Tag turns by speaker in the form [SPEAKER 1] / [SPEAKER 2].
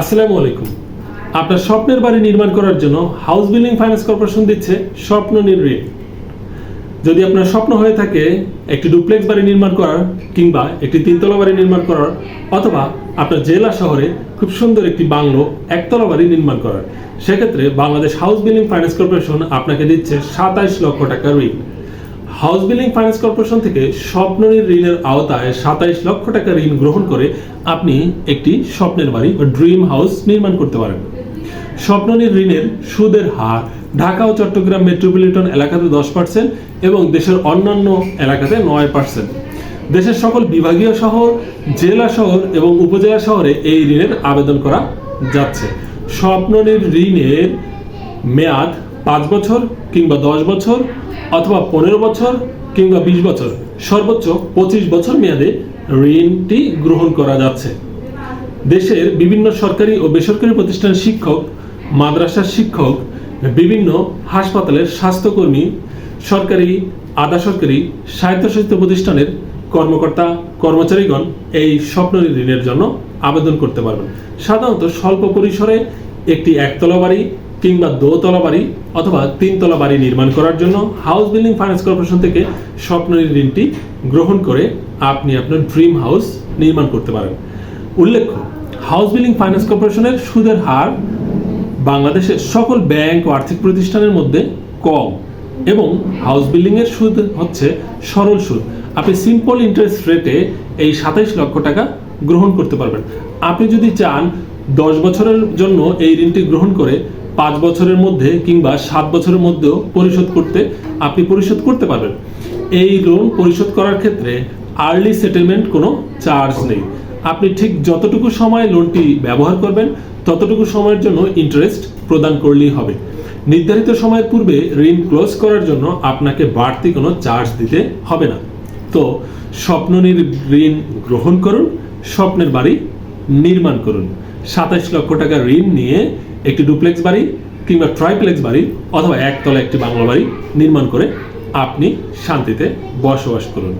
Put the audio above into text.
[SPEAKER 1] আসসালামু আলাইকুম। আপনার স্বপ্নের বাড়ি নির্মাণ করার জন্য হাউস বিল্ডিং ফাইন্যান্স কর্পোরেশন দিচ্ছে স্বপ্ন ঋণ যদি আপনার স্বপ্ন হয়ে থাকে একটি ডুপ্লেক্স বাড়ি নির্মাণ করার কিংবা একটি তিনতলা বাড়ি নির্মাণ করার, অথবা আপনার জেলা শহরে খুব সুন্দর একটি বাংলো একতলা বাড়ি নির্মাণ করার, সেক্ষেত্রে Bangladesh house building finance corporation আপনাকে দিচ্ছে সাতাইশ লক্ষ টাকা ঋণ। হাউস বিল্ডিং ফাইন্যান্স কর্পোরেশন থেকে স্বপ্ননীর ঋণের আওতায় সাতাইশ লক্ষ টাকা ঋণ গ্রহণ করে আপনি একটি স্বপ্নের বাড়ি বা ড্রিম হাউস নির্মাণ করতে পারেন। স্বপ্ননীর ঋণের সুদের হার ঢাকা ও চট্টগ্রাম মেট্রোপলিটন এলাকাতে দশ পার্সেন্ট এবং দেশের অন্যান্য এলাকাতে নয় পার্সেন্ট দেশের সকল বিভাগীয় শহর, জেলা শহর এবং উপজেলা শহরে এই ঋণের আবেদন করা যাচ্ছে। স্বপ্ননীর ঋণের মেয়াদ পাঁচ বছর কিংবা দশ বছর অথবা পনেরো বছর কিংবা বিশ বছর, সর্বোচ্চ পঁচিশ বছর মেয়াদে ঋণটি গ্রহণ করা যাচ্ছে। দেশের বিভিন্ন সরকারি ও বেসরকারি প্রতিষ্ঠান শিক্ষক, মাদ্রাসার শিক্ষক, বিভিন্ন হাসপাতালের স্বাস্থ্যকর্মী, সরকারি, আধা সরকারি স্বায়ত্তশাসিত প্রতিষ্ঠানের কর্মকর্তা, কর্মচারীগণ এই স্বপ্ন ঋণের জন্য আবেদন করতে পারবেন। সাধারণত স্বল্প পরিসরে একটি একতলা বাড়ি কিংবা দোতলা বাড়ি অথবা তিনতলা বাড়ি নির্মাণ করার জন্য হাউস বিল্ডিং ফাইন্যান্স কর্পোরেশন থেকে স্বপ্নের ঋণটি গ্রহণ করে আপনি আপনার ড্রিম হাউস নির্মাণ করতে পারেন। উল্লেখ্য, হাউস বিল্ডিং ফাইন্যান্স কর্পোরেশনের সুদের হার বাংলাদেশের সকল ব্যাংক ও আর্থিক প্রতিষ্ঠানের মধ্যে কম এবং হাউস বিল্ডিং এর সুদ হচ্ছে সরল সুদ। আপনি সিম্পল ইন্টারেস্ট রেটে এই সাতাইশ লক্ষ টাকা গ্রহণ করতে পারবেন। আপনি যদি চান দশ বছরের জন্য এই ঋণটি গ্রহণ করে পাঁচ বছরের মধ্যে কিংবা সাত বছরের মধ্যেও পরিশোধ করতে আপনি পরিশোধ করতে পারবেন। এই লোন পরিশোধ করার ক্ষেত্রে আর্লি সেটেলমেন্ট কোনো চার্জ নেই। আপনি ঠিক যতটুকু সময় লোনটি ব্যবহার করবেন, ততটুকু সময়ের জন্য ইন্টারেস্ট প্রদান করলেই হবে। নির্ধারিত সময়ের পূর্বে ঋণ ক্লোজ করার জন্য আপনাকে বাড়তি কোনো চার্জ দিতে হবে না। তো স্বপ্ননীর ঋণ গ্রহণ করুন, স্বপ্নের বাড়ি নির্মাণ করুন। সাতাইশ লক্ষ টাকা ঋণ নিয়ে একটি ডুপ্লেক্স বাড়ি কিংবা ট্রাইপ্লেক্স বাড়ি অথবা একতলা একটি বাংলা বাড়ি নির্মাণ করে আপনি শান্তিতে বসবাস করুন।